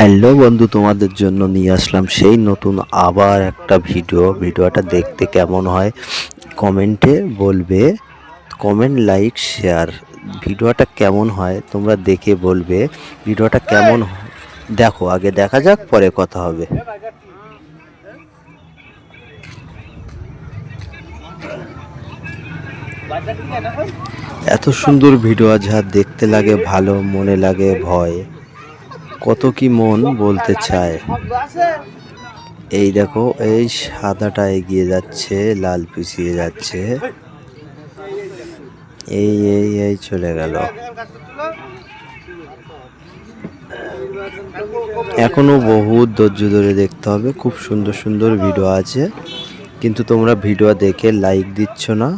Hello বন্ধু তোমাদের জন্য নিয়ে আসলাম সেই নতুন আবার একটা ভিডিও। ভিডিওটা দেখতে কেমন হয় কমেন্টে বলবে। Comment like share. ভিডিওটা কেমন হয় তোমরা দেখে বলবে। ভিডিওটা কেমন দেখো আগে দেখা যাক পরে কথা হবে। এত সুন্দর ভিডিও যা দেখতে লাগে ভালো মনে লাগে ভয়। কত কি মন বলতে চায়। এই দেখো, এই সাদাটা এগিয়ে যাচ্ছে, লাল পিছিয়ে যাচ্ছে। এই এই এই চলে গেল। এখনও বহু ধৈর্য ধরে দেখতে হবে, খুব সুন্দর সুন্দর ভিডিও আছে। কিন্তু তোমরা ভিডিও দেখে লাইক দিচ্ছ না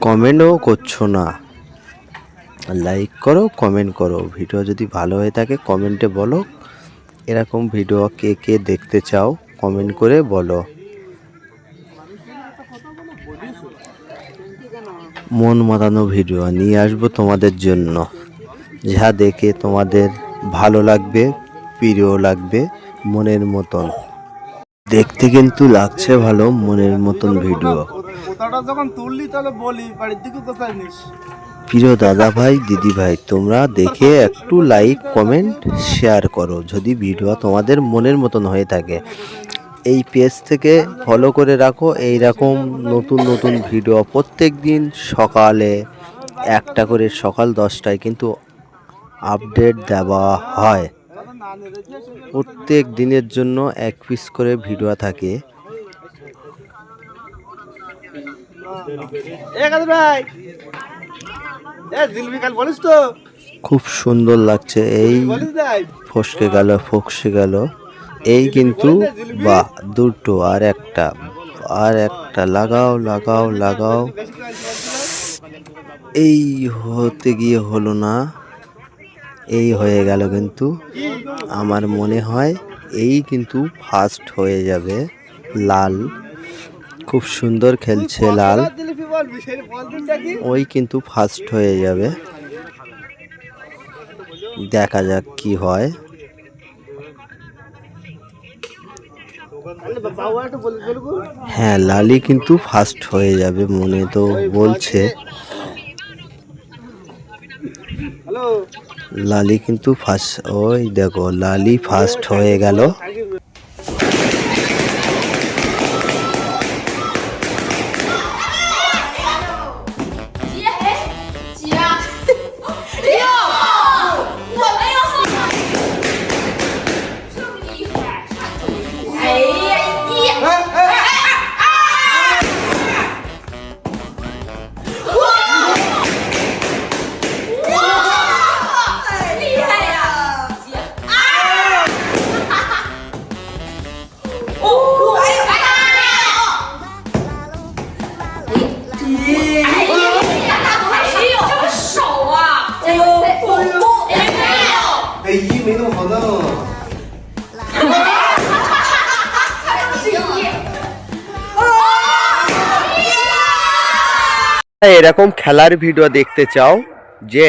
কমেন্টও করছ না। লাইক করো কমেন্ট করো। ভিডিও যদি ভালো হয়ে থাকে কমেন্টে বলো। এরকম ভিডিও কে কে দেখতে চাও কমেন্ট করে বলো। মন মাতানো ভিডিও নিয়ে আসব তোমাদের জন্য। যা দেখে তোমাদের ভালো লাগবে, প্রিয় লাগবে, মনের মতন। দেখতে কিন্তু লাগছে ভালো, মনের মতন ভিডিও। যখন তুললি তাহলে বলি, বাড়ির দিকে কোথায় নিস? প্রিয় দাদা ভাই দিদি ভাই তোমরা দেখে একটু লাইক কমেন্ট শেয়ার করো যদি ভিডিও তোমাদের মনের মতন হয়ে থাকে। এই পেজ থেকে ফলো করে রাখো। এই রকম নতুন নতুন ভিডিও প্রত্যেক দিন সকালে একটা করে, সকাল দশটায় কিন্তু আপডেট দেওয়া হয়। প্রত্যেক দিনের জন্য এক পিস করে ভিডিও থাকে। ভাই! বলিস তো। খুব সুন্দর লাগছে এই ফসকে গেল ফকসে গেল। এই কিন্তু বা দুটো আর একটা আর একটা লাগাও লাগাও লাগাও। এই হতে গিয়ে হলো না এই হয়ে গেল কিন্তু। আমার মনে হয় এই কিন্তু ফার্স্ট হয়ে যাবে লাল। খুব সুন্দর খেলছে লাল। ওই কিন্তু ফার্স্ট হয়ে যাবে। দেখা যাক কি হয়। হ্যাঁ লালি কিন্তু ফার্স্ট হয়ে যাবে মনে তো বলছে। লালি কিন্তু ফার্স্ট ওই দেখো লালি ফার্স্ট হয়ে গেল। এরকম খেলার ভিডিও দেখতে চাও যে